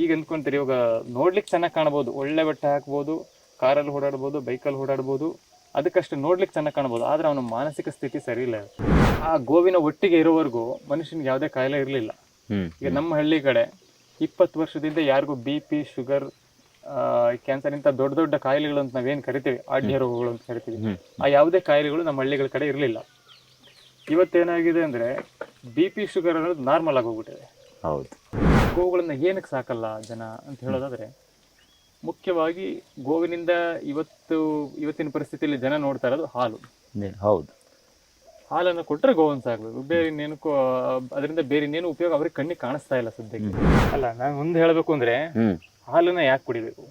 ಈಗ ಅಂದ್ಕೊಂತೀರಿ ಇವಾಗ ನೋಡ್ಲಿಕ್ಕೆ ಚೆನ್ನಾಗಿ ಕಾಣಬಹುದು ಒಳ್ಳೆ ಬಟ್ಟೆ ಹಾಕ್ಬೋದು ಕಾರಲ್ಲಿ ಓಡಾಡ್ಬೋದು ಬೈಕಲ್ಲಿ ಓಡಾಡ್ಬೋದು ಅದಕ್ಕಷ್ಟು ನೋಡ್ಲಿಕ್ಕೆ ಚೆನ್ನಾಗಿ ಕಾಣಬಹುದು ಆದ್ರೆ ಅವನ ಮಾನಸಿಕ ಸ್ಥಿತಿ ಸರಿ ಇಲ್ಲ. ಆ ಗೋವಿನ ಒಟ್ಟಿಗೆ ಇರೋವರೆಗೂ ಮನುಷ್ಯನಿಗೆ ಯಾವುದೇ ಕಾಯಿಲೆ ಇರಲಿಲ್ಲ. ಈಗ ನಮ್ಮ ಹಳ್ಳಿ ಕಡೆ ಇಪ್ಪತ್ತು ವರ್ಷದಿಂದ ಯಾರಿಗೂ ಬಿ ಪಿ ಶುಗರ್ ಕ್ಯಾನ್ಸರ್ ಇಂಥ ದೊಡ್ಡ ದೊಡ್ಡ ಕಾಯಿಲೆಗಳು ಅಂತ ನಾವೇನು ಕರಿತೀವಿ? ಆಡ್ಯ ರೋಗಗಳು ಅಂತ ಕರಿತೀವಿ. ಆ ಯಾವುದೇ ಕಾಯಿಲೆಗಳು ನಮ್ಮ ಹಳ್ಳಿಗಳ ಕಡೆ ಇರಲಿಲ್ಲ. ಇವತ್ತೇನಾಗಿದೆ ಅಂದ್ರೆ ಬಿ ಪಿ ಶುಗರ್ ಅನ್ನೋದು ನಾರ್ಮಲ್ ಹೋಗ್ಬಿಟ್ಟಿದೆ. ಹೌದು. ಗೋವುಗಳನ್ನ ಏನಕ್ಕೆ ಸಾಕಲ್ಲ ಜನ ಅಂತ ಹೇಳೋದಾದ್ರೆ ಮುಖ್ಯವಾಗಿ ಗೋವಿನಿಂದ ಇವತ್ತು ಇವತ್ತಿನ ಪರಿಸ್ಥಿತಿಯಲ್ಲಿ ಜನ ನೋಡ್ತಾ ಇರೋದು ಹಾಲು. ಹೌದು. ಹಾಲನ್ನು ಕೊಟ್ಟರೆ ಗೋವನ್ನು ಸಾಕಬೇಕು. ಬೇರೆ ಇನ್ನೇನಕ್ಕೂ ಅದರಿಂದ ಬೇರೆ ಇನ್ನೇನು ಉಪಯೋಗ ಅವ್ರಿಗೆ ಕಣ್ಣಿಗೆ ಕಾಣಿಸ್ತಾ ಇಲ್ಲ ಸದ್ಯಕ್ಕೆ. ಅಲ್ಲ ನಾನು ಮುಂದೆ ಹೇಳಬೇಕು ಅಂದ್ರೆ ಹಾಲನ್ನ ಯಾಕೆ ಕುಡಿಬೇಕು?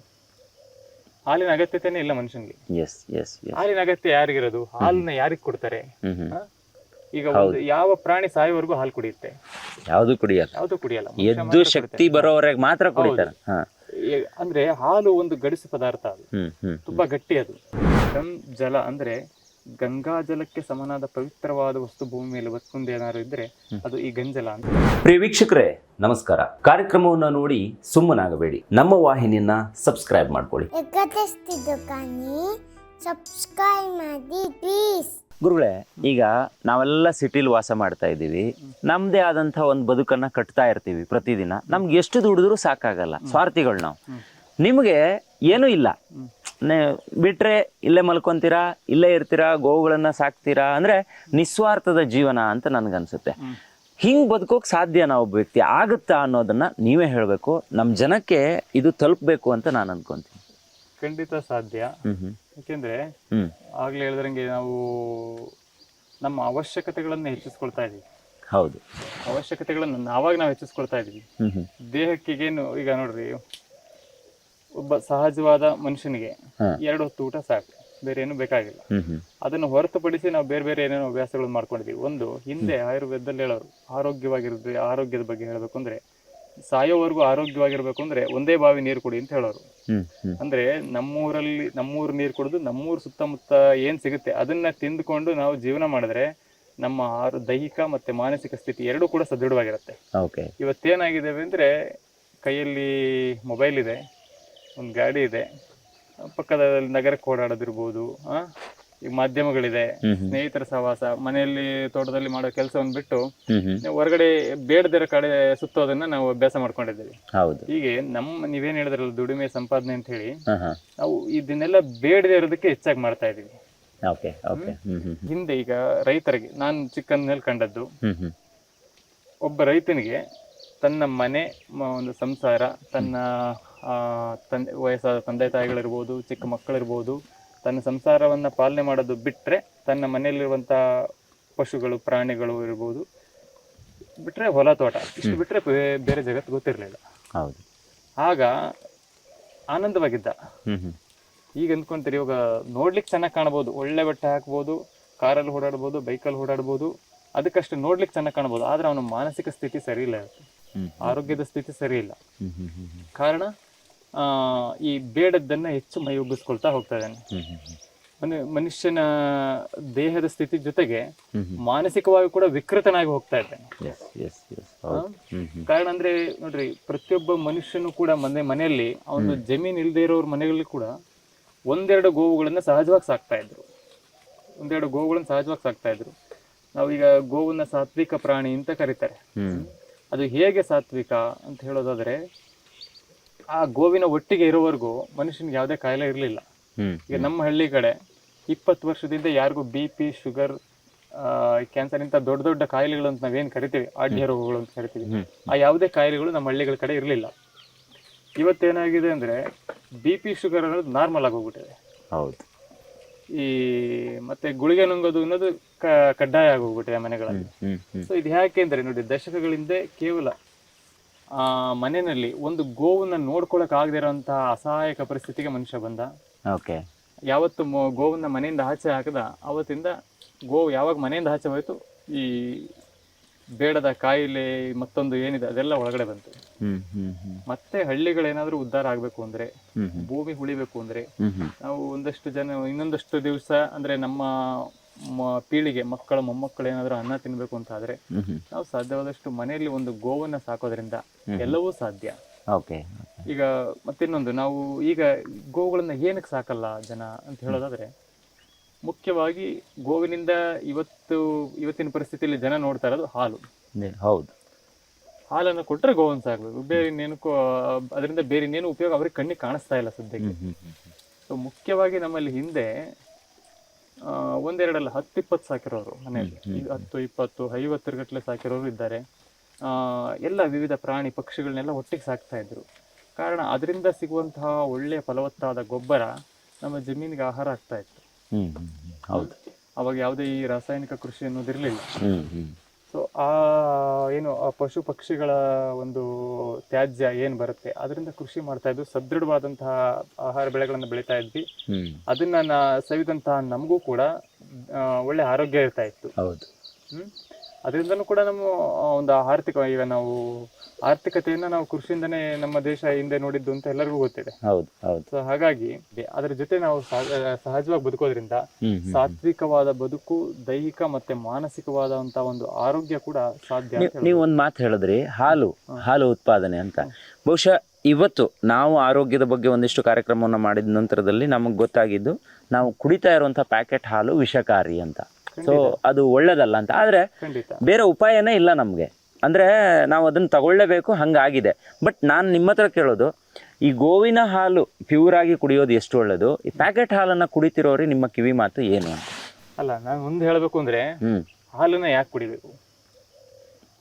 ಹಾಲಿನ ಅಗತ್ಯತೆನೇ ಇಲ್ಲ ಮನುಷ್ಯನಿಗೆ. ಎಸ್ ಎಸ್ ಎಸ್ ಹಾಲಿನ ಅಗತ್ಯ ಯಾರಿಗಿರೋದು? ಹಾಲನ್ನ ಯಾರಿಗೆ ಕೊಡ್ತಾರೆ? ಈಗ ಒಂದು ಯಾವ ಪ್ರಾಣಿ ಸಾಯೋವರೆಗೂ ಹಾಲು ಕುಡಿಯುತ್ತೆ? ಯಾವುದು ಕುಡಿಯಲ್ಲ. ಯಾವುದು ಕುಡಿಯಲ್ಲ ಎದ್ದು ಮಾತ್ರ ಶಕ್ತಿ ಬರೋವರೆಗೆ ಮಾತ್ರ ಕುಡಿತಾರೆ. ಅಂದ್ರೆ ಹಾಲು ಒಂದು ಗಡಿಸು ಪದಾರ್ಥ ಅದು. ತುಂಬಾ ಗಟ್ಟಿ ಅದು. ಗಂ ಜಲ ಅಂದ್ರೆ ಗಂಗಾ ಜಲಕ್ಕೆ ಸಮನಾದ ಪವಿತ್ರವಾದ ವಸ್ತು ಭೂಮಿ ಮೇಲೆ ಏನಾದ್ರು ಇದ್ರೆ ಅದು ಈ ಗಂಜಲ ಅಂತ. ಪ್ರಿಯ ವೀಕ್ಷಕರೇ ನಮಸ್ಕಾರ. ಕಾರ್ಯಕ್ರಮವನ್ನು ನೋಡಿ ಸುಮ್ಮನಾಗಬೇಡಿ. ನಮ್ಮ ವಾಹಿನಿಯನ್ನ ಸಬ್ಸ್ಕ್ರೈಬ್ ಮಾಡ್ಕೊಳ್ಳಿ. ಸಬ್ಸ್ಕ್ರೈಬ್ ಮಾಡಿ ಪ್ಲೀಸ್ ಗುರುಗಳೇ ಈಗ ನಾವೆಲ್ಲ ಸಿಟಿಲಿ ವಾಸ ಮಾಡ್ತಾ ಇದ್ದೀವಿ. ನಮ್ದೇ ಆದಂಥ ಒಂದು ಬದುಕನ್ನ ಕಟ್ತಾ ಇರ್ತೀವಿ ಪ್ರತಿದಿನ. ನಮ್ಗೆ ಎಷ್ಟು ದುಡಿದ್ರು ಸಾಕಾಗಲ್ಲ. ಸ್ವಾರ್ಥಿಗಳು ನಾವು. ನಿಮಗೆ ಏನೂ ಇಲ್ಲ. ಬಿಟ್ರೆ ಇಲ್ಲೇ ಮಲ್ಕೊಂತೀರಾ ಇಲ್ಲೇ ಇರ್ತೀರಾ ಗೋವುಗಳನ್ನ ಸಾಕ್ತೀರಾ ಅಂದ್ರೆ ನಿಸ್ವಾರ್ಥದ ಜೀವನ ಅಂತ ನನ್ಗನ್ಸುತ್ತೆ. ಹಿಂಗ್ ಬದುಕೋಕ್ ಸಾಧ್ಯನಾ ಒಬ್ಬ ವ್ಯಕ್ತಿ ಆಗುತ್ತಾ ಅನ್ನೋದನ್ನ ನೀವೇ ಹೇಳಬೇಕು. ನಮ್ಮ ಜನಕ್ಕೆ ಇದು ತಲುಪಬೇಕು ಅಂತ ನಾನು ಅನ್ಕೊಂತೀನಿ. ಖಂಡಿತ ಸಾಧ್ಯ. ಹ್ಮ್ ಹ್ಮ್. ಯಾಕೆಂದ್ರೆ ಹ್ಮ್. ಆಗ್ಲೇ ಹೇಳಿದ್ರಂಗೆ ನಾವು ನಮ್ಮ ಅವಶ್ಯಕತೆಗಳನ್ನ ಹೆಚ್ಚಿಸ್ಕೊಳ್ತಾ ಇದೀವಿ. ಹೌದು. ಅವಶ್ಯಕತೆಗಳನ್ನ ನಾವಾಗ ನಾವು ಹೆಚ್ಚಿಸ್ಕೊಳ್ತಾ ಇದೀವಿ. ದೇಹಕ್ಕೆ ಹ್ಮ್. ದೇಹಕ್ಕಿಗೇನು ಈಗ ನೋಡ್ರಿ ಒಬ್ಬ ಸಹಜವಾದ ಮನುಷ್ಯನಿಗೆ ಹಾ. ಎರಡು ಹೊತ್ತು ಊಟ ಸಾಕು ಬೇರೆ ಏನು ಬೇಕಾಗಿಲ್ಲ. ಹ್ಮ್ ಹ್ಮ್. ಅದನ್ನು ಹೊರತುಪಡಿಸಿ ನಾವು ಬೇರೆ ಬೇರೆ ಏನೇನೋ ಅಭ್ಯಾಸಗಳನ್ನು ಮಾಡ್ಕೊಂಡಿದ್ದೀವಿ ಒಂದು ಹಿಂದೆ ಆಯುರ್ವೇದದಲ್ಲಿ ಹೇಳೋರು ಆರೋಗ್ಯವಾಗಿರೋದು ಆರೋಗ್ಯದ ಬಗ್ಗೆ ಹೇಳಬೇಕು ಅಂದ್ರೆ ಸಾಯೋವರೆಗೂ ಆರೋಗ್ಯವಾಗಿರ್ಬೇಕು ಅಂದ್ರೆ ಒಂದೇ ಬಾವಿ ನೀರು ಕುಡಿ ಅಂತ ಹೇಳೋರು. ಅಂದ್ರೆ ನಮ್ಮೂರಲ್ಲಿ ನಮ್ಮೂರ್ ನೀರು ಕುಡಿದು ನಮ್ಮೂರು ಸುತ್ತಮುತ್ತ ಏನ್ ಸಿಗುತ್ತೆ ಅದನ್ನ ತಿಂದ್ಕೊಂಡು ನಾವು ಜೀವನ ಮಾಡಿದ್ರೆ ನಮ್ಮ ಆರು ದೈಹಿಕ ಮತ್ತೆ ಮಾನಸಿಕ ಸ್ಥಿತಿ ಎರಡೂ ಕೂಡ ಸದೃಢವಾಗಿರುತ್ತೆ. ಇವತ್ತೇನಾಗಿದ್ದೇವೆ ಅಂದ್ರೆ ಕೈಯಲ್ಲಿ ಮೊಬೈಲ್ ಇದೆ ಒಂದು ಗಾಡಿ ಇದೆ ಪಕ್ಕದ ನಗರಕ್ಕೆ ಓಡಾಡೋದಿರ್ಬೋದು ಈಗ ಮಾಧ್ಯಮಗಳಿದೆ ಸ್ನೇಹಿತರ ಸಹವಾಸ ಮನೆಯಲ್ಲಿ ತೋಟದಲ್ಲಿ ಮಾಡೋ ಕೆಲಸವನ್ನು ಬಿಟ್ಟು ಹೊರಗಡೆ ಬೇಡದಿರೋ ಕಡೆ ಸುತ್ತೋದನ್ನ ನಾವು ಅಭ್ಯಾಸ ಮಾಡ್ಕೊಂಡಿದ್ದೀವಿ. ಹೌದು. ಹೀಗೆ ನಮ್ಮ ನೀವೇನ್ ಹೇಳಿದ್ರಲ್ಲ ದುಡಿಮೆ ಸಂಪಾದನೆ ಅಂತ ಹೇಳಿ ನಾವು ಇದನ್ನೆಲ್ಲ ಬೇಡದೇ ಇರೋದಕ್ಕೆ ಹೆಚ್ಚಾಗಿ ಮಾಡ್ತಾ ಇದೀವಿ ಹಿಂದೆ ಈಗ ರೈತರಿಗೆ ನಾನು ಚಿಕ್ಕಂದಿನಲ್ಲಿ ಕಂಡದ್ದು ಒಬ್ಬ ರೈತನಿಗೆ ತನ್ನ ಮನೆ ಒಂದು ಸಂಸಾರ ತನ್ನ ಆ, ತಂದೆ ವಯಸ್ಸಾದ ತಂದೆ ತಾಯಿಗಳಿರ್ಬೋದು ಚಿಕ್ಕ ಮಕ್ಕಳಿರ್ಬೋದು ತನ್ನ ಸಂಸಾರವನ್ನ ಪಾಲನೆ ಮಾಡೋದು ಬಿಟ್ಟರೆ ತನ್ನ ಮನೆಯಲ್ಲಿರುವಂಥ ಪಶುಗಳು ಪ್ರಾಣಿಗಳು ಇರ್ಬೋದು. ಬಿಟ್ಟರೆ ಹೊಲ ತೋಟ ಇಷ್ಟು ಬಿಟ್ಟರೆ ಬೇರೆ ಜಗತ್ತು ಗೊತ್ತಿರಲಿಲ್ಲ. ಹೌದು. ಆಗ ಆನಂದವಾಗಿದ್ದ. ಈಗ ಅಂದ್ಕೊಂತೀರಿ ಇವಾಗ ನೋಡ್ಲಿಕ್ಕೆ ಚೆನ್ನಾಗಿ ಕಾಣ್ಬೋದು. ಒಳ್ಳೆ ಬಟ್ಟೆ ಹಾಕ್ಬೋದು ಕಾರಲ್ಲಿ ಓಡಾಡ್ಬೋದು ಬೈಕಲ್ಲಿ ಓಡಾಡ್ಬೋದು. ಅದಕ್ಕಷ್ಟು ನೋಡ್ಲಿಕ್ಕೆ ಚೆನ್ನಾಗಿ ಕಾಣ್ಬೋದು. ಆದ್ರೆ ಅವನ ಮಾನಸಿಕ ಸ್ಥಿತಿ ಸರಿ ಇಲ್ಲ ಆರೋಗ್ಯದ ಸ್ಥಿತಿ ಸರಿ ಇಲ್ಲ. ಕಾರಣ ಈ ಬೇಡದ್ದನ್ನ ಹೆಚ್ಚು ಮೈ ಉಬ್ಬಿಸ್ಕೊಳ್ತಾ ಹೋಗ್ತಾ ಇದ್ದಾನೆ. ಮನು- ಮನುಷ್ಯನ ದೇಹದ ಸ್ಥಿತಿ ಜೊತೆಗೆ. ಮಾನಸಿಕವಾಗಿ ಕೂಡ ವಿಕೃತನಾಗಿ ಹೋಗ್ತಾ ಇದ್ದಾನೆ. ಕಾರಣ ಅಂದ್ರೆ ನೋಡ್ರಿ ಪ್ರತಿಯೊಬ್ಬ ಮನುಷ್ಯನು ಕೂಡ ಮನೆ ಮನೆಯಲ್ಲಿ ಅವನು ಜಮೀನ್ ಇಲ್ಲದೆ ಇರೋರ ಮನೆಗಳಲ್ಲಿ ಕೂಡ ಒಂದೆರಡು ಗೋವುಗಳನ್ನ ಸಹಜವಾಗಿ ಸಾಕ್ತಾ ಇದ್ರು. ಒಂದೆರಡು ಗೋವುಗಳನ್ನ ಸಹಜವಾಗಿ ಸಾಕ್ತಾ ಇದ್ರು. ನಾವೀಗ ಗೋವನ್ನ ಸಾತ್ವಿಕ ಪ್ರಾಣಿ ಅಂತ ಕರೀತಾರೆ. ಅದು ಹೇಗೆ ಸಾತ್ವಿಕ ಅಂತ ಹೇಳೋದಾದ್ರೆ ಆ ಗೋವಿನ ಒಟ್ಟಿಗೆ ಇರೋವರೆಗೂ ಮನುಷ್ಯನಿಗೆ ಯಾವುದೇ ಕಾಯಿಲೆ ಇರಲಿಲ್ಲ. ಈಗ ನಮ್ಮ ಹಳ್ಳಿ ಕಡೆ ಇಪ್ಪತ್ತು ವರ್ಷದಿಂದ ಯಾರಿಗೂ ಬಿ ಪಿ ಶುಗರ್ ಕ್ಯಾನ್ಸರ್ ಇಂಥ ದೊಡ್ಡ ದೊಡ್ಡ ಕಾಯಿಲೆಗಳು ಅಂತ ನಾವೇನು ಕರಿತೀವಿ? ಆಡ್ಯ ರೋಗಗಳು ಅಂತ ಕರಿತೀವಿ. ಆ ಯಾವುದೇ ಕಾಯಿಲೆಗಳು ನಮ್ಮ ಹಳ್ಳಿಗಳ ಕಡೆ ಇರಲಿಲ್ಲ. ಇವತ್ತೇನಾಗಿದೆ ಅಂದ್ರೆ ಬಿ ಪಿ ಶುಗರ್ ಅನ್ನೋದು ನಾರ್ಮಲ್ ಆಗೋಗ್ಬಿಟ್ಟಿದೆ ಹೌದು. ಈ ಮತ್ತೆ ಗುಳಿಗೆ ನುಂಗೋದು ಅನ್ನೋದು ಕಡ್ಡಾಯ ಆಗೋಗ್ಬಿಟ್ಟಿದೆ ಮನೆಗಳಲ್ಲಿ. ಸೊ ಇದು ಯಾಕೆ ಅಂದ್ರೆ ನೋಡಿ ದಶಕಗಳಿಂದ ಕೇವಲ ಮನೆಯಲ್ಲಿ ಒಂದು ಗೋವನ್ನ ನೋಡ್ಕೊಳಕ್ ಆಗದೆ ಇರೋಂತಹ ಅಸಹಾಯಕ ಪರಿಸ್ಥಿತಿಗೆ ಮನುಷ್ಯ ಬಂದ. ಓಕೆ. ಯಾವತ್ತು ಗೋವನ್ನ ಮನೆಯಿಂದ ಆಚೆ ಹಾಕದ ಅವತ್ತಿಂದ ಗೋವು ಯಾವಾಗ ಮನೆಯಿಂದ ಆಚೆ ಹೋಯ್ತು ಈ ಬೇಡದ ಕಾಯಿಲೆ ಮತ್ತೊಂದು ಏನಿದೆ ಅದೆಲ್ಲ ಒಳಗಡೆ ಬಂತು. ಮತ್ತೆ ಹಳ್ಳಿಗಳೇನಾದ್ರೂ ಉದ್ಧಾರ ಆಗ್ಬೇಕು ಅಂದ್ರೆ ಭೂಮಿ ಉಳಿಬೇಕು ಅಂದ್ರೆ ನಾವು ಒಂದಷ್ಟು ಜನ ಇನ್ನೊಂದಷ್ಟು ದಿವಸ ಅಂದ್ರೆ ನಮ್ಮ ಮ- ಪೀಳಿಗೆ ಮಕ್ಕಳ ಮೊಮ್ಮಕ್ಕಳು ಏನಾದ್ರೂ ಅನ್ನ ತಿನ್ಬೇಕು ಅಂತ ಆದ್ರೆ ನಾವು ಸಾಧ್ಯವಾದಷ್ಟು ಮನೆಯಲ್ಲಿ ಒಂದು ಗೋವನ್ನ ಸಾಕೋದ್ರಿಂದ ಎಲ್ಲವೂ ಸಾಧ್ಯ. ಓಕೆ. ಈಗ ಮತ್ತಿನ್ನೊಂದು ನಾವು ಈಗ ಗೋವುಗಳನ್ನ ಏನಕ್ಕೆ ಸಾಕಲ್ಲ ಜನ ಅಂತ ಹೇಳೋದಾದ್ರೆ ಮುಖ್ಯವಾಗಿ ಗೋವಿನಿಂದ ಇವತ್ತು ಇವತ್ತಿನ ಪರಿಸ್ಥಿತಿಯಲ್ಲಿ ಜನ ನೋಡ್ತಾ ಇರೋದು ಹಾಲು. ಹೌದು. ಹಾಲನ್ನು ಕೊಟ್ಟರೆ ಗೋವನ್ನ ಸಾಕಬೇಕು. ಬೇರೆ ಇನ್ನೇನಕ್ಕೂ ಅದರಿಂದ ಬೇರೆ ಇನ್ನೇನು ಉಪಯೋಗ ಅವ್ರಿಗೆ ಕಣ್ಣಿಗೆ ಕಾಣಿಸ್ತಾ ಇಲ್ಲ ಸದ್ಯಕ್ಕೆ. ಸೊ ಮುಖ್ಯವಾಗಿ ನಮ್ಮಲ್ಲಿ ಹಿಂದೆ ಒಂದೆರಡಲ್ಲ ಹತ್ತು ಇಪ್ಪತ್ತು ಸಾಕಿರೋರು ಮನೆಯಲ್ಲಿ. ಈಗ ಹತ್ತು ಇಪ್ಪತ್ತು ಐವತ್ತರ ಗಟ್ಟಲೆ ಸಾಕಿರೋರು ಇದ್ದಾರೆ. ಆ, ಎಲ್ಲ ವಿವಿಧ ಪ್ರಾಣಿ ಪಕ್ಷಿಗಳನ್ನೆಲ್ಲ ಒಟ್ಟಿಗೆ ಸಾಕ್ತಾ ಇದ್ರು. ಕಾರಣ ಅದರಿಂದ ಸಿಗುವಂತಹ ಒಳ್ಳೆಯ ಫಲವತ್ತಾದ ಗೊಬ್ಬರ ನಮ್ಮ ಜಮೀನಿಗೆ ಆಹಾರ ಆಗ್ತಾ ಇತ್ತು. ಅವಾಗ ಯಾವುದೇ ಈ ರಾಸಾಯನಿಕ ಕೃಷಿ ಅನ್ನೋದಿರಲಿಲ್ಲ. ಆ ಏನು ಆ ಪಶು ಪಕ್ಷಿಗಳ ಒಂದು ತ್ಯಾಜ್ಯ ಏನು ಬರುತ್ತೆ? ಅದರಿಂದ ಕೃಷಿ ಮಾಡ್ತಾ ಇದ್ವಿ. ಸದೃಢವಾದಂತಹ ಆಹಾರ ಬೆಳೆಗಳನ್ನು ಬೆಳೀತಾ ಇದ್ವಿ. ಅದನ್ನ ನಾ ಸವಿದಂತಹ ನಮಗೂ ಕೂಡ ಒಳ್ಳೆ ಆರೋಗ್ಯ ಇರ್ತಾ ಇತ್ತು. ಹೌದು. ಹ್ಮ್? ಅದರಿಂದನೂ ಕೂಡ ನಮ್ಮ ಒಂದು ಆರ್ಥಿಕ ಈಗ ನಾವು ಆರ್ಥಿಕತೆಯನ್ನ ನಾವು ಕೃಷಿಯಿಂದನೇ ನಮ್ಮ ದೇಶ ಹಿಂದೆ ನೋಡಿದ್ದು ಅಂತ ಎಲ್ಲರಿಗೂ ಗೊತ್ತಿದೆ. ಹೌದು ಹೌದು. ಸೊ ಹಾಗಾಗಿ ಅದರ ಜೊತೆ ನಾವು ಸಹಜವಾಗಿ ಬದುಕೋದ್ರಿಂದ ಸಾತ್ವಿಕವಾದ ಬದುಕು ದೈಹಿಕ ಮತ್ತೆ ಮಾನಸಿಕವಾದಂತಹ ಒಂದು ಆರೋಗ್ಯ ಕೂಡ ಸಾಧ್ಯ ನೀವು ಒಂದು ಮಾತು ಹೇಳಿದ್ರಿ ಹಾಲು ಹಾಲು ಉತ್ಪಾದನೆ ಅಂತ. ಬಹುಶಃ ಇವತ್ತು ನಾವು ಆರೋಗ್ಯದ ಬಗ್ಗೆ ಒಂದಿಷ್ಟು ಕಾರ್ಯಕ್ರಮವನ್ನು ಮಾಡಿದ ನಂತರದಲ್ಲಿ ನಮಗೆ ಗೊತ್ತಾಗಿದ್ದು ನಾವು ಕುಡಿತಾ ಇರುವಂತಹ ಪ್ಯಾಕೆಟ್ ಹಾಲು ವಿಷಕಾರಿ ಅಂತ. ಸೊ ಅದು ಒಳ್ಳೇದಲ್ಲ ಅಂತ. ಆದರೆ ಬೇರೆ ಉಪಾಯನೇ ಇಲ್ಲ ನಮಗೆ. ಅಂದರೆ ನಾವು ಅದನ್ನು ತಗೊಳ್ಳೇಬೇಕು ಹಂಗಾಗಿದೆ. ಬಟ್ ನಾನು ನಿಮ್ಮ ಹತ್ರ ಕೇಳೋದು ಈ ಗೋವಿನ ಹಾಲು ಪ್ಯೂರ್ ಆಗಿ ಕುಡಿಯೋದು ಎಷ್ಟು ಒಳ್ಳೆಯದು ಈ ಪ್ಯಾಕೆಟ್ ಹಾಲನ್ನು ಕುಡಿತಿರೋರಿ ನಿಮ್ಮ ಕಿವಿ ಮಾತು ಏನು ಅಂತ? ಅಲ್ಲ ನಾನು ಮುಂದೆ ಹೇಳಬೇಕು ಅಂದ್ರೆ ಹಾಲನ್ನು ಯಾಕೆ ಕುಡಿಬೇಕು?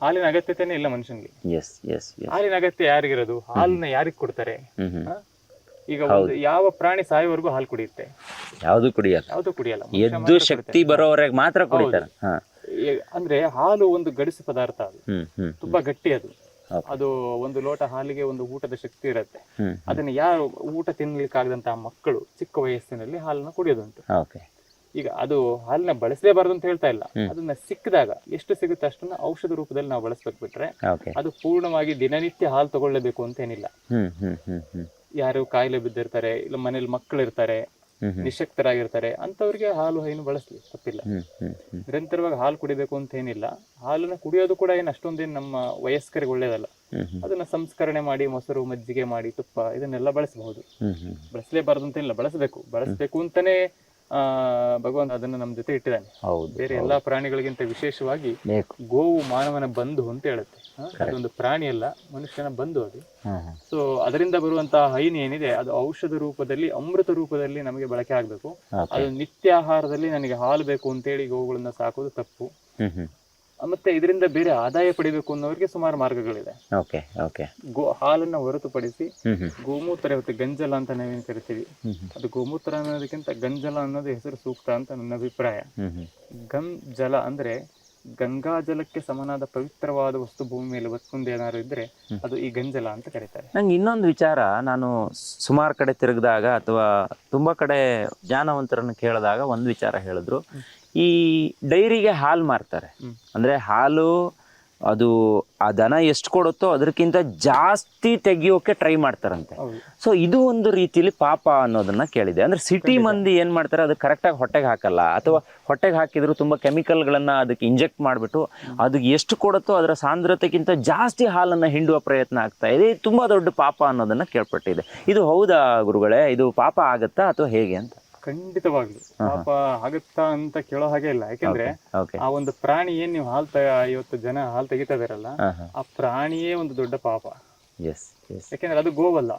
ಹಾಲಿನ ಅಗತ್ಯತೆನೇ ಇಲ್ಲ ಮನುಷ್ಯನಿಗೆ. ಎಸ್ ಎಸ್ ಹಾಲಿನ ಅಗತ್ಯ ಯಾರಿಗಿರೋದು? ಹಾಲನ್ನ ಯಾರಿಗೆ ಕೊಡ್ತಾರೆ? ಈಗ ಒಂದು ಯಾವ ಪ್ರಾಣಿ ಸಾಯುವವರೆಗೂ ಹಾಲು ಕುಡಿಯುತ್ತೆ? ಯಾವುದು ಕುಡಿಯಲ್ಲ. ಯಾವುದು ಕುಡಿಯಲ್ಲ. ಎದ್ದು ಶಕ್ತಿ ಬರೋವರೆಗೆ ಮಾತ್ರ ಕುಡಿತಾರೆ. ಹಾ. ಅಂದ್ರೆ ಹಾಲು ಒಂದು ಗಡಿಸು ಪದಾರ್ಥ ಅದು. ಹ್ಮ್ ಹ್ಮ್ ತುಂಬಾ ಗಟ್ಟಿ ಅದು. ಅದು ಒಂದು ಲೋಟ ಹಾಲಿಗೆ ಒಂದು ಊಟದ ಶಕ್ತಿ ಇರುತ್ತೆ. ಹ್ಮ್ ಅದನ್ನ ಯಾರು ಊಟ ತಿನ್ಲಿಕ್ಕಾಗದಂತಹ ಮಕ್ಕಳು ಚಿಕ್ಕ ವಯಸ್ಸಿನಲ್ಲಿ ಹಾಲನ್ನ ಕುಡಿಯೋದುಂಟು. ಓಕೆ ಈಗ ಅದು ಹಾಲನ್ನ ಬಳಸಲೇಬಾರದು ಅಂತ ಹೇಳ್ತಾ ಇಲ್ಲ. ಅದನ್ನ ಸಿಕ್ಕಿದಾಗ ಎಷ್ಟು ಸಿಗುತ್ತೆ ಅಷ್ಟನ್ನ ಔಷಧ ರೂಪದಲ್ಲಿ ನಾವು ಬಳಸ್ಬೇಕು ಬಿಟ್ರೆ ಓಕೆ ಅದು ಪೂರ್ಣವಾಗಿ ದಿನನಿತ್ಯ ಹಾಲು ತಗೊಳ್ಳಬೇಕು ಅಂತ ಏನಿಲ್ಲ. ಹ್ಮ್ ಹ್ಮ್ ಹ್ಮ್ ಹ್ಮ್. ಯಾರು ಕಾಯಿಲೆ ಬಿದ್ದಿರ್ತಾರೆ ಇಲ್ಲ ಮನೇಲಿ ಮಕ್ಕಳು ಇರ್ತಾರೆ ಹ್ಮ್ ಹ್ಮ್. ನಿಶಕ್ತರಾಗಿರ್ತಾರೆ ಅಂತವ್ರಿಗೆ ಹಾಲು ಹೈನು ಬಳಸ್ಲಿ ತಪ್ಪಿಲ್ಲ. ನಿರಂತರವಾಗಿ ಹಾಲು ಕುಡಿಬೇಕು ಅಂತ ಏನಿಲ್ಲ. ಹಾಲನ್ನ ಕುಡಿಯೋದು ಕೂಡ ಏನು ಅಷ್ಟೊಂದೇನು ನಮ್ಮ ವಯಸ್ಕರಿಗೆ ಒಳ್ಳೇದಲ್ಲ. ಅದನ್ನ ಸಂಸ್ಕರಣೆ ಮಾಡಿ ಮೊಸರು ಮಜ್ಜಿಗೆ ಮಾಡಿ ತುಪ್ಪ ಇದನ್ನೆಲ್ಲ ಬಳಸಬಹುದು. ಬಳಸಲೇಬಾರದು ಅಂತ ಇಲ್ಲ ಬಳಸಬೇಕು. ಬಳಸಬೇಕು ಅಂತಾನೆ ಆ ಭಗವಂತ ಅದನ್ನ ನಮ್ಮ ಜೊತೆ ಇಟ್ಟಿದ್ದಾನೆ. ಬೇರೆ ಎಲ್ಲಾ ಪ್ರಾಣಿಗಳಿಗಿಂತ ವಿಶೇಷವಾಗಿ ಗೋವು ಮಾನವನ ಬಂಧು ಅಂತ ಹೇಳುತ್ತೆ? ಅದೊಂದು ಪ್ರಾಣಿ ಅಲ್ಲ ಮನುಷ್ಯನ ಬಂದು ಅದು. ಸೊ ಅದರಿಂದ ಬರುವಂತಹ ಹೈನ್ ಏನಿದೆ ಅದು ಔಷಧ ರೂಪದಲ್ಲಿ ಅಮೃತ ರೂಪದಲ್ಲಿ ನಮಗೆ ಬಳಕೆ ಆಗ್ಬೇಕು. ಅದು ನಿತ್ಯ ಆಹಾರದಲ್ಲಿ ನನಗೆ ಹಾಲು ಬೇಕು ಅಂತೇಳಿ ಗೋವುಗಳನ್ನ ಸಾಕೋದು ತಪ್ಪು. ಮತ್ತೆ ಇದರಿಂದ ಬೇರೆ ಆದಾಯ ಪಡಿಬೇಕು ಅನ್ನೋರಿಗೆ ಸುಮಾರು ಮಾರ್ಗಗಳಿದೆ. ಗೋ ಹಾಲನ್ನ ಹೊರತುಪಡಿಸಿ ಗೋಮೂತ್ರ ಇವತ್ತು ಗಂಜಲ ಅಂತ ನಾವೇನು ಕರಿತೀವಿ ಅದು ಗೋಮೂತ್ರ ಅನ್ನೋದಕ್ಕಿಂತ ಗಂಜಲ ಅನ್ನೋದು ಹೆಸರು ಸೂಕ್ತ ಅಂತ ನನ್ನ ಅಭಿಪ್ರಾಯ. ಹ್ಮ್ ಹ್ಮ್. ಗಂ ಜಲ ಅಂದ್ರೆ ಗಂಗಾ ಜಲಕ್ಕೆ ಸಮನಾದ ಪವಿತ್ರವಾದ ವಸ್ತು ಭೂಮಿ ಮೇಲೆ ಏನಾದ್ರು ಇದ್ರೆ ಅದು ಈ ಗಂಜಲ ಅಂತ ಕರೀತಾರೆ. ನಂಗೆ ಇನ್ನೊಂದು ವಿಚಾರ ನಾನು ಸುಮಾರು ಕಡೆ ತಿರುಗಿದಾಗ ಅಥವಾ ತುಂಬಾ ಕಡೆ ಜ್ಞಾನವಂತರನ್ನು ಕೇಳಿದಾಗ ಒಂದು ವಿಚಾರ ಹೇಳಿದ್ರು. ಈ ಡೈರಿಗೆ ಹಾಲು ಮಾರ್ತಾರೆ. ಅಂದ್ರೆ ಹಾಲು ಅದು ಆ ದನ ಎಷ್ಟು ಕೊಡುತ್ತೋ ಅದಕ್ಕಿಂತ ಜಾಸ್ತಿ ತೆಗಿಯೋಕೆ ಟ್ರೈ ಮಾಡ್ತಾರಂತೆ. ಸೊ ಇದು ಒಂದು ರೀತಿಯಲ್ಲಿ ಪಾಪ ಅನ್ನೋದನ್ನ ಕೇಳಿದೆ. ಅಂದ್ರೆ ಸಿಟಿ ಮಂದಿ ಏನ್ ಮಾಡ್ತಾರೆ ಅದು ಕರೆಕ್ಟಾಗಿ ಹೊಟ್ಟೆಗೆ ಹಾಕಲ್ಲ. ಅಥವಾ ಹೊಟ್ಟೆಗೆ ಹಾಕಿದ್ರು ತುಂಬಾ ಕೆಮಿಕಲ್ಗಳನ್ನ ಅದಕ್ಕೆ ಇಂಜೆಕ್ಟ್ ಮಾಡಿಬಿಟ್ಟು ಅದು ಎಷ್ಟು ಕೊಡುತ್ತೋ ಅದರ ಸಾಂದ್ರತೆಗಿಂತ ಜಾಸ್ತಿ ಹಾಲನ್ನ ಹಿಂಡುವ ಪ್ರಯತ್ನ ಆಗ್ತಾ ಇದೆ. ಇದು ತುಂಬಾ ದೊಡ್ಡ ಪಾಪ ಅನ್ನೋದನ್ನ ಕೇಳ್ಪಟ್ಟಿದೆ. ಇದು ಹೌದಾ ಗುರುಗಳೇ? ಇದು ಪಾಪ ಆಗುತ್ತಾ ಅಥವಾ ಹೇಗೆ ಅಂತ? ಖಂಡಿತವಾಗ್ಲು. ಪಾಪ ಆಗುತ್ತಾ ಅಂತ ಕೇಳೋ ಹಾಗೆ ಇಲ್ಲ. ಯಾಕೆಂದ್ರೆ ಆ ಒಂದು ಪ್ರಾಣಿ ಏನ್ ನೀವು ಹಾಲ್ ತ ಇವತ್ತು ಜನ ಹಾಲ್ ತೆಗಿತಾ ಇದಾರಲ್ಲ ಆ ಪ್ರಾಣಿಯೇ ಒಂದು ದೊಡ್ಡ ಪಾಪ. ಯಾಕಂದ್ರೆ ಅದು ಗೋವಲ್ಲ.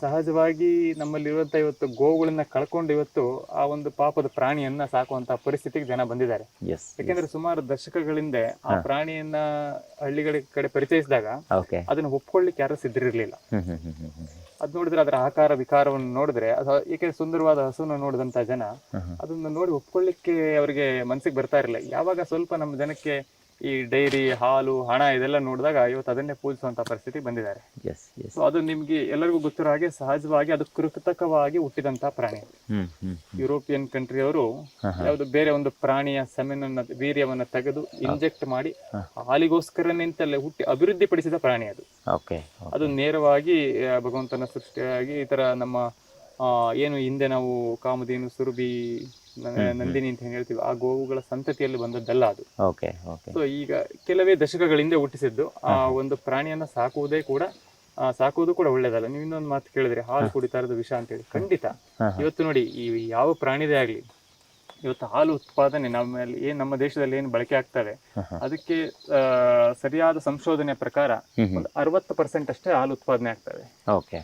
ಸಹಜವಾಗಿ ನಮ್ಮಲ್ಲಿರುವಂತ ಇವತ್ತು ಗೋವುಗಳನ್ನ ಕಳ್ಕೊಂಡು ಇವತ್ತು ಆ ಒಂದು ಪಾಪದ ಪ್ರಾಣಿಯನ್ನ ಸಾಕುವಂತ ಪರಿಸ್ಥಿತಿಗೆ ಜನ ಬಂದಿದ್ದಾರೆ. ಯಾಕೆಂದ್ರೆ ಸುಮಾರು ದಶಕಗಳಿಂದ ಆ ಪ್ರಾಣಿಯನ್ನ ಹಳ್ಳಿಗಳ ಕಡೆ ಪರಿಚಯಿಸಿದಾಗ ಅದನ್ನ ಒಪ್ಕೊಳ್ಳಿಕ್ಕೆ ಯಾರು ಸಿದ್ಧಿರ್ಲಿಲ್ಲ ಅದ್ ನೋಡಿದ್ರೆ ಅದರ ಆಕಾರ ವಿಕಾರವನ್ನು ನೋಡಿದ್ರೆ ಏಕೆಂದ್ರೆ ಏಕೆ ಸುಂದರವಾದ ಹಸುವನ್ನು ನೋಡಿದಂತ ಜನ ಅದನ್ನ ನೋಡಿ ಒಪ್ಕೊಳ್ಳಿಕ್ಕೆ ಅವರಿಗೆ ಮನಸ್ಸಿಗೆ ಬರ್ತಾ ಇರಲಿಲ್ಲ. ಯಾವಾಗ ಸ್ವಲ್ಪ ನಮ್ಮ ಜನಕ್ಕೆ ಈ ಡೈರಿ ಹಾಲು ಹಣ ಇದೆಲ್ಲ ನೋಡಿದಾಗ ಇವತ್ತು ಅದನ್ನೇ ಪೂಜಿಸುವಂತ ಪರಿಸ್ಥಿತಿ ಬಂದಿದ್ದಾರೆ. ಸೊ ಅದು ನಿಮ್ಗೆ ಎಲ್ಲರಿಗೂ ಗೊತ್ತಿರೋ ಹಾಗೆ ಸಹಜವಾಗಿ ಅದು ಕೃತಕವಾಗಿ ಹುಟ್ಟಿದಂತ ಪ್ರಾಣಿ. ಯುರೋಪಿಯನ್ ಕಂಟ್ರಿ ಅವರು ಕಂಟ್ರಿಯವರು ಯಾವುದು ಬೇರೆ ಒಂದು ಪ್ರಾಣಿಯ ಸೆಮೆನನ್ನ ವೀರ್ಯವನ್ನ ತೆಗೆದು ಇಂಜೆಕ್ಟ್ ಮಾಡಿ ಹಾಲಿಗೋಸ್ಕರ ನಿಂತಲ್ಲೇ ಹುಟ್ಟಿ ಅಭಿವೃದ್ಧಿ ಪಡಿಸಿದ ಪ್ರಾಣಿ ಅದು. ಅದು ನೇರವಾಗಿ ಭಗವಂತನ ಸೃಷ್ಟಿಯಾಗಿ ಈ ತರ ನಮ್ಮ ಏನು ಹಿಂದೆ ನಾವು ಕಾಮಧೇನು ಸುರಭಿ ನ- ನಂದಿನಿ ಅಂತ ಹೇಳ್ತೀವಿ. ಆ ಗೋವುಗಳ ಸಂತತಿಯಲ್ಲಿ ಬಂದದ್ದಲ್ಲ ಅದು. Okay okay. ಸೊ ಈಗ ಕೆಲವೇ ದಶಕಗಳ ಹಿಂದೆ ಹುಟ್ಟಿಸಿದ್ದು ಆ ಒಂದು ಪ್ರಾಣಿಯನ್ನ ಸಾಕುವುದೇ ಕೂಡ ಸಾಕುವುದು ಕೂಡ ಒಳ್ಳೇದಲ್ಲ. ನೀವು ಇನ್ನೊಂದು ಮಾತು ಕೇಳಿದ್ರೆ ಹಾಲು ಕುಡಿತಾ ಇರೋದು ವಿಷ ಅಂತೇಳಿ ಖಂಡಿತ. ಇವತ್ತು ನೋಡಿ ಈ ಯಾವ ಪ್ರಾಣಿದೇ ಆಗ್ಲಿ ಇವತ್ತು ಹಾಲು ಉತ್ಪಾದನೆ ನಮ್ಮಲ್ಲಿ ಏನ್ ನಮ್ಮ ದೇಶದಲ್ಲಿ ಏನು ಬಳಕೆ ಆಗ್ತದೆ ಅದಕ್ಕೆ ಸರಿಯಾದ ಸಂಶೋಧನೆ ಪ್ರಕಾರ ಒಂದು ಅರವತ್ತು ಪರ್ಸೆಂಟ್ ಅಷ್ಟೇ ಹಾಲು ಉತ್ಪಾದನೆ ಆಗ್ತದೆ.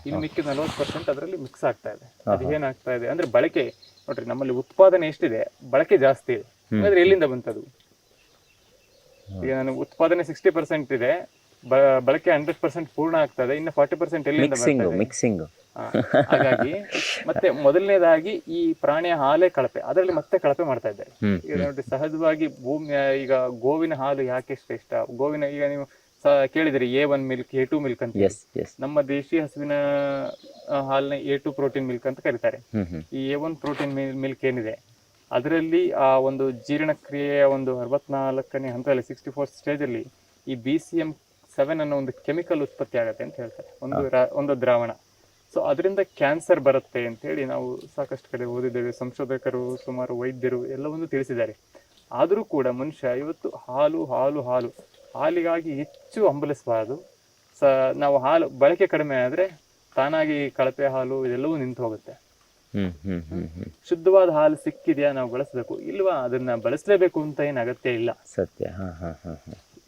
ಇನ್ನು ಮಿಕ್ಕಿದ ನಲವತ್ತು ಪರ್ಸೆಂಟ್ ಅದರಲ್ಲಿ ಮಿಕ್ಸ್ ಆಗ್ತಾ ಇದೆ. ಅದು ಏನಾಗ್ತಾ ಇದೆ ಅಂದ್ರೆ ಬಳಕೆ ನೋಡ್ರಿ ನಮ್ಮಲ್ಲಿ ಉತ್ಪಾದನೆ ಎಷ್ಟಿದೆ? ಬಳಕೆ ಜಾಸ್ತಿ. ಇದೆ ಎಲ್ಲಿಂದ ಬಂತದು? ಈಗ ನನಗೆ ಉತ್ಪಾದನೆ ಸಿಕ್ಸ್ಟಿ ಪರ್ಸೆಂಟ್ ಇದೆ ಬಳಕೆ ಹಂಡ್ರೆಡ್ ಪರ್ಸೆಂಟ್ ಪೂರ್ಣ ಆಗ್ತದೆ ಇನ್ನು ಫಾರ್ಟಿ ಪರ್ಸೆಂಟ್ ಎಲ್ಲಿಂದ ಮಿಕ್ಸಿಂಗ್ ಹಾಗಾಗಿ ಮತ್ತೆ ಮೊದಲನೇದಾಗಿ ಈ ಪ್ರಾಣಿಯ ಹಾಲೇ ಕಳಪೆ ಅದರಲ್ಲಿ ಮತ್ತೆ ಕಳಪೆ ಮಾಡ್ತಾ ಇದ್ದಾರೆ. ಈಗ ನೋಡಿ ಸಹಜವಾಗಿ ಭೂಮಿಯ ಈಗ ಗೋವಿನ ಹಾಲು ಯಾಕೆ ಶ್ರೇಷ್ಠ? ಗೋವಿನ ಈಗ ನೀವು ಕೇಳಿದಿರಿ A one milk A two milk ಅಂತ ಎಸ್ ಎಸ್ ನಮ್ಮ ದೇಶಿ ಹಸುವಿನ ಹಾಲಿನ ಎ ಟು ಪ್ರೋಟೀನ್ ಮಿಲ್ಕ್ ಅಂತ ಕರೀತಾರೆ. ಈ ಎ ಒನ್ ಪ್ರೋಟೀನ್ ಮಿಲ್ಕ್ ಏನಿದೆ ಅದರಲ್ಲಿ ಆ ಒಂದು ಜೀರ್ಣಕ್ರಿಯೆಯ ಒಂದು ಅರವತ್ನಾಲ್ಕನೇ ಹಂತದಲ್ಲಿ ಸಿಕ್ಸ್ಟಿ ಫೋರ್ ಸ್ಟೇಜಲ್ಲಿ ಈ ಬಿ ಸಿ ಎಂ ಸೆವೆನ್ ಅನ್ನೋ ಒಂದು ಕೆಮಿಕಲ್ ಉತ್ಪತ್ತಿ ಆಗುತ್ತೆ ಅಂತ ಹೇಳ್ತಾರೆ. ಒಂದು ಒಂದು ದ್ರಾವಣ. ಸೊ ಅದರಿಂದ ಕ್ಯಾನ್ಸರ್ ಬರುತ್ತೆ ಅಂತ ಹೇಳಿ ನಾವು ಸಾಕಷ್ಟು ಕಡೆ ಓದಿದ್ದೇವೆ. ಸಂಶೋಧಕರು ಸುಮಾರು ವೈದ್ಯರು ಎಲ್ಲವನ್ನೂ ತಿಳಿಸಿದ್ದಾರೆ. ಆದರೂ ಕೂಡ ಮನುಷ್ಯ ಇವತ್ತು ಹಾಲು ಹಾಲು ಹಾಲು ಹಾಲಿಗಾಗಿ ಹೆಚ್ಚು ಹಂಬಲಿಸಬಾರದು. ಸ ನಾವು ಹಾಲು ಬಳಕೆ ಕಡಿಮೆ ಆದರೆ ತಾನಾಗಿ ಕಳಪೆ ಹಾಲು ಇದೆಲ್ಲವೂ ನಿಂತು ಹೋಗುತ್ತೆ. ಶುದ್ಧವಾದ ಹಾಲು ಸಿಕ್ಕಿದೆಯಾ ನಾವು ಬಳಸಬೇಕು ಇಲ್ವಾ ಅದನ್ನ ಬಳಸಲೇಬೇಕು ಅಂತ ಏನು ಅಗತ್ಯ ಇಲ್ಲ. ಸತ್ಯ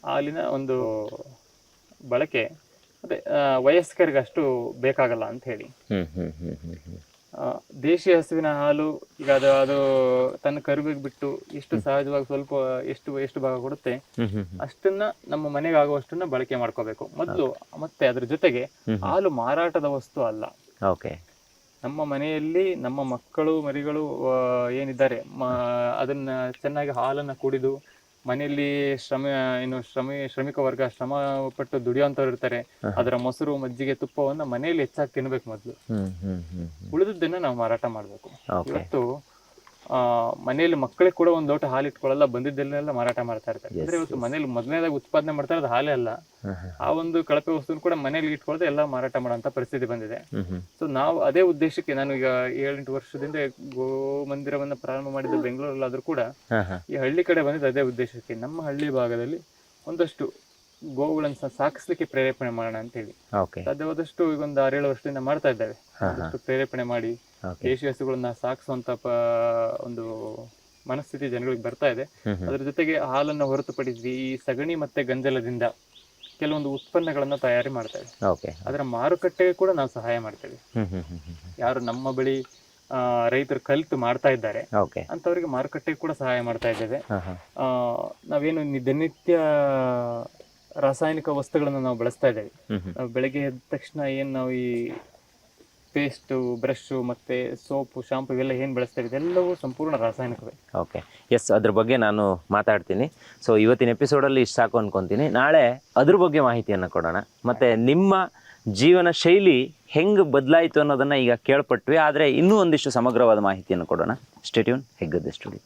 ಹಾಲಿನ ಒಂದು ಬಳಕೆ ಅದೇ ವಯಸ್ಕರಿಗಷ್ಟು ವಯಸ್ಕರಿಗೆ ಅಷ್ಟು ಬೇಕಾಗಲ್ಲ ಅಂತ ಹೇಳಿ. ದೇಶೀಯ ಹಸುವಿನ ಹಾಲು ಈಗ ಅದು ಅದು ತನ್ನ ಕರುವಿಗೆ ಬಿಟ್ಟು ಎಷ್ಟು ಸಹಜವಾಗಿ ಸ್ವಲ್ಪ ಎಷ್ಟು ಎಷ್ಟು ಭಾಗ ಕೊಡುತ್ತೆ ಅಷ್ಟನ್ನ ನಮ್ಮ ಮನೆಗೆ ಆಗುವಷ್ಟನ್ನ ಬಳಕೆ ಮಾಡ್ಕೋಬೇಕು. ಮೊದಲು ಮತ್ತೆ ಅದ್ರ ಜೊತೆಗೆ ಹಾಲು ಮಾರಾಟದ ವಸ್ತು ಅಲ್ಲ. ಓಕೆ. ನಮ್ಮ ಮನೆಯಲ್ಲಿ ನಮ್ಮ ಮಕ್ಕಳು ಮರಿಗಳು ಏನಿದ್ದಾರೆ ಅದನ್ನ ಚೆನ್ನಾಗಿ ಹಾಲನ್ನ ಕುಡಿದು ಮನೆಯಲ್ಲಿ ಶ್ರಮ ಏನು ಶ್ರಮಿ ಶ್ರಮಿಕ ವರ್ಗ ಶ್ರಮ ಪಟ್ಟು ದುಡಿಯುವಂತವ್ರು ಇರ್ತಾರೆ. ಅದರ ಮೊಸರು ಮಜ್ಜಿಗೆ ತುಪ್ಪವನ್ನ ಮನೆಯಲ್ಲಿ ಹೆಚ್ಚಾಗಿ ತಿನ್ಬೇಕು ಮೊದಲು. ಉಳಿದದ್ದನ್ನ ನಾವು ಮಾರಾಟ ಮಾಡ್ಬೇಕು. ಇವತ್ತು ಮನೆಯಲ್ಲಿ ಮಕ್ಕಳಿಗೆ ಕೂಡ ಒಂದು ಲೋಟ ಹಾಲು ಇಟ್ಕೊಳ್ಳಲ್ಲ ಬಂದಿದ್ದೆಲ್ಲ ಮಾರಾಟ ಮಾಡ್ತಾ ಇರ್ತಾರೆ. ಅಂದ್ರೆ ಇವತ್ತು ಮನೇಲಿ ಮೊದಲನೇದಾಗಿ ಉತ್ಪಾದನೆ ಮಾಡ್ತಾ ಇರೋದು ಹಾಲೇ ಅಲ್ಲ. ಆ ಒಂದು ಕಳಪೆ ವಸ್ತುನ ಕೂಡ ಮನೇಲಿ ಇಟ್ಕೊಳ್ಳದೆ ಎಲ್ಲ ಮಾರಾಟ ಮಾಡೋಂಥ ಪರಿಸ್ಥಿತಿ ಬಂದಿದೆ. ಸೊ ನಾವು ಅದೇ ಉದ್ದೇಶಕ್ಕೆ ನಾನು ಈಗ ಏಳೆಂಟು ವರ್ಷದಿಂದ ಗೋ ಮಂದಿರವನ್ನ ಪ್ರಾರಂಭ ಮಾಡಿದ ಬೆಂಗಳೂರಲ್ಲಾದ್ರೂ ಕೂಡ ಈ ಹಳ್ಳಿ ಕಡೆ ಬಂದಿದ್ದು ಅದೇ ಉದ್ದೇಶಕ್ಕೆ. ನಮ್ಮ ಹಳ್ಳಿ ಭಾಗದಲ್ಲಿ ಒಂದಷ್ಟು ಗೋವುಗಳನ್ನು ಸಹ ಸಾಕಿಸ್ಲಿಕ್ಕೆ ಪ್ರೇರೇಪಣೆ ಮಾಡೋಣ ಅಂತ ಹೇಳಿ ಸಾಧ್ಯವಾದಷ್ಟು ಈಗ ಒಂದು ಆರೇಳು ವರ್ಷದಿಂದ ಮಾಡ್ತಾ ಇದ್ದೇವೆ. ಪ್ರೇರೇಪಣೆ ಮಾಡಿ ದೇಶಿ ಹಸುಗಳನ್ನ ಸಾಕಿಸುವಂತ ಒಂದು ಮನಸ್ಥಿತಿ ಜನಗಳಿಗೆ ಬರ್ತಾ ಇದೆ. ಅದ್ರ ಜೊತೆಗೆ ಹಾಲನ್ನು ಹೊರತುಪಡಿಸಿ ಈ ಸಗಣಿ ಮತ್ತೆ ಗಂಜಲದಿಂದ ಕೆಲವೊಂದು ಉತ್ಪನ್ನಗಳನ್ನ ತಯಾರಿ ಮಾಡ್ತೇವೆ ಅದರ ಮಾರುಕಟ್ಟೆಗೆ ಕೂಡ ನಾವು ಸಹಾಯ ಮಾಡ್ತೇವೆ. ಯಾರು ನಮ್ಮ ಬಳಿ ರೈತರು ಕಲಿತು ಮಾಡ್ತಾ ಇದ್ದಾರೆ ಅಂತವರಿಗೆ ಮಾರುಕಟ್ಟೆಗೆ ಕೂಡ ಸಹಾಯ ಮಾಡ್ತಾ ಇದ್ದೇವೆ. ನಾವೇನು ದಿನನಿತ್ಯ ರಾಸಾಯನಿಕ ವಸ್ತುಗಳನ್ನು ನಾವು ಬಳಸ್ತಾ ಇದ್ದೇವೆ. ನಾವು ಬೆಳಗ್ಗೆ ಎದ್ದ ತಕ್ಷಣ ಏನು ನಾವು ಈ ಪೇಸ್ಟು ಬ್ರಷ್ ಮತ್ತೆ ಸೋಪು ಶಾಂಪು ಇವೆಲ್ಲ ಏನು ಬಳಸ್ತಾ ಇದೆ ಎಲ್ಲವೂ ಸಂಪೂರ್ಣ ರಾಸಾಯನಿಕವೇ. ಓಕೆ ಎಸ್ ಅದ್ರ ಬಗ್ಗೆ ನಾನು ಮಾತಾಡ್ತೀನಿ. ಸೊ ಇವತ್ತಿನ ಎಪಿಸೋಡಲ್ಲಿ ಇಷ್ಟು ಸಾಕು ಅನ್ಕೊಂತೀನಿ. ನಾಳೆ ಅದ್ರ ಬಗ್ಗೆ ಮಾಹಿತಿಯನ್ನು ಕೊಡೋಣ. ಮತ್ತು ನಿಮ್ಮ ಜೀವನ ಶೈಲಿ ಹೆಂಗೆ ಬದಲಾಯಿತು ಅನ್ನೋದನ್ನು ಈಗ ಕೇಳ್ಪಟ್ವಿ. ಆದರೆ ಇನ್ನೂ ಒಂದಿಷ್ಟು ಸಮಗ್ರವಾದ ಮಾಹಿತಿಯನ್ನು ಕೊಡೋಣ. Stay tuned Heggadde studio